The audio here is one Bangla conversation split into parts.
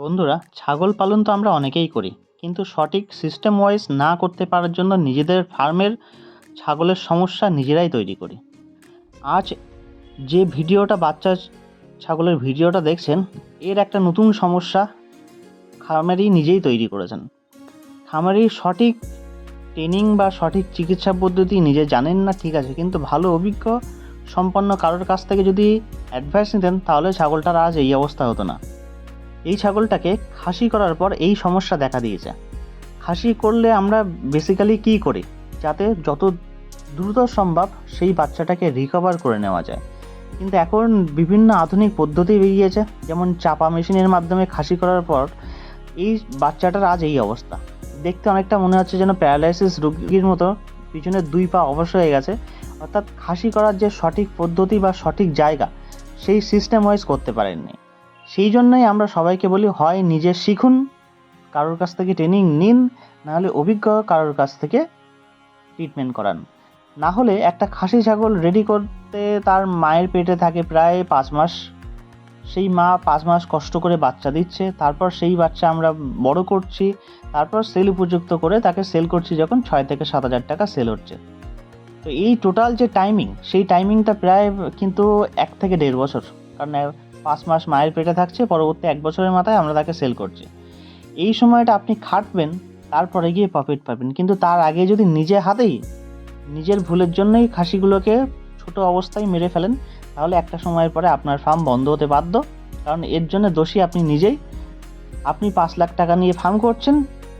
বন্ধুরা, ছাগল পালন তো আমরা অনেকেই করি, কিন্তু সঠিক সিস্টেম ওয়াইজ না করতে পারার জন্য নিজেদের ফার্মের ছাগলের সমস্যা নিজেরাই তৈরি করি। আজ যে ভিডিওটা বাচ্চা ছাগলের ভিডিওটা দেখছেন, এর একটা নতুন সমস্যা খামারি নিজেই তৈরি করেছেন। খামারি সঠিক ট্রেনিং বা সঠিক চিকিৎসা পদ্ধতি নিজে জানেন না, ঠিক আছে, কিন্তু ভালো অভিজ্ঞ সম্পন্ন কারোর কাছ থেকে যদি অ্যাডভাইস নিতেন, তাহলে ছাগলটার আজ এই অবস্থা হতো না। এই ছাগলটাকে খাসি করার পর এই সমস্যা দেখা দিয়েছে। খাসি করলে আমরা বেসিক্যালি কী করি? যাতে যত দ্রুত সম্ভব সেই বাচ্চাটাকে রিকভার করে নেওয়া যায়। কিন্তু এখন বিভিন্ন আধুনিক পদ্ধতি বেরিয়েছে, যেমন চাপা মেশিনের মাধ্যমে খাসি করার পর এই বাচ্চাটার আজ এই অবস্থা। দেখতে অনেকটা মনে হচ্ছে যেন প্যারালাইসিস রোগীর মতো পিছনের দুই পা অবশ্য হয়ে গেছে। অর্থাৎ খাসি করার যে সঠিক পদ্ধতি বা সঠিক জায়গা, সেই সিস্টেম ওয়াইজ করতে পারেননি। সেই জন্যই আমরা সবাইকে বলি, হয় নিজে শিখুন, কারোর কাছ থেকে ট্রেনিং নিন নাহলে অভিজ্ঞ কারোর কাছ থেকে ট্রিটমেন্ট করান। না হলে একটা খাসি ছাগল রেডি করতে তার মায়ের পেটে থাকে প্রায় পাঁচ মাস। সেই মা পাঁচ মাস কষ্ট করে বাচ্চা দিচ্ছে, তারপর সেই বাচ্চা আমরা বড় করছি, তারপর সেল উপযুক্ত করে তাকে সেল করছি যখন ছয় থেকে সাত হাজার টাকা সেল হচ্ছে। তো এই টোটাল যে টাইমিং সেই টাইমিংটা প্রায় কিন্তু এক থেকে দেড় বছর। কারণ পাঁচ মাস মায়ের পেটে থাকছে, পরবর্তী এক বছরের মাথায় আমরা তাকে সেল করছি। এই সময়টা আপনি খাটবেন, তারপরে গিয়ে প্রফিট পাবেন। কিন্তু তার আগে যদি নিজে হাতেই, নিজের ভুলের জন্যই খাসিগুলোকে ছোট অবস্থায় মেরে ফেলেন, তাহলে একটা সময়ের পরে আপনার ফার্ম বন্ধ হতে বাধ্য। কারণ এর জন্য দোষী আপনি নিজেই। আপনি পাঁচ লাখ টাকা নিয়ে ফার্ম করছেন,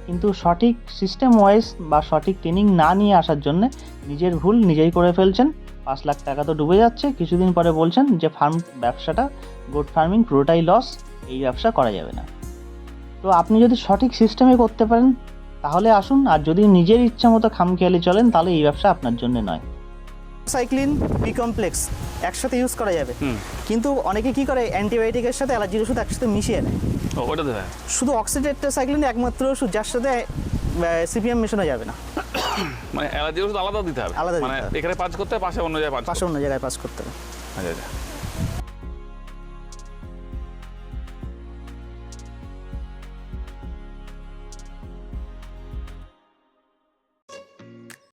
কিন্তু সঠিক সিস্টেম ওয়াইজ বা সঠিক ট্রেনিং না নিয়ে আসার জন্য নিজের ভুল নিজেই করে ফেলছেন। পাঁচ লাখ টাকা তো ডুবে যাচ্ছে। কিছুদিন পরে বলছেন যে ফার্ম ব্যবসাটা, গোট ফার্মিং পুরোটাই লস এই ব্যবসা করা যাবে না। তো আপনি যদি সঠিক সিস্টেমে করতে পারেন, তাহলে আসুন, আর যদি নিজের ইচ্ছা মতো খামখেয়ালি চলেন, তাহলে এই ব্যবসা আপনার জন্য নয়। সাইক্লিন বি কমপ্লেক্স একসাথে ইউজ করা যাবে। কিন্তু অনেকে কি করে অ্যান্টিবায়োটিকের সাথে অ্যালার্জির ওষুধ একসাথে মিশিয়ে নেয়। ওটা শুধু অক্সিডেটটা সাইক্লিন একমাত্র ওষুধ যার সাথে সিপিএম মেশানো যাবে না। মানে অ্যালার্জির ওষুধ আলাদা দিতে হবে। আলাদা মানে এখানে পাঁচ করতে হবে, পাশে অন্য জায়গায় পাঁচ পাশে অন্য জায়গায় পাস করতে হবে। আচ্ছা আচ্ছা।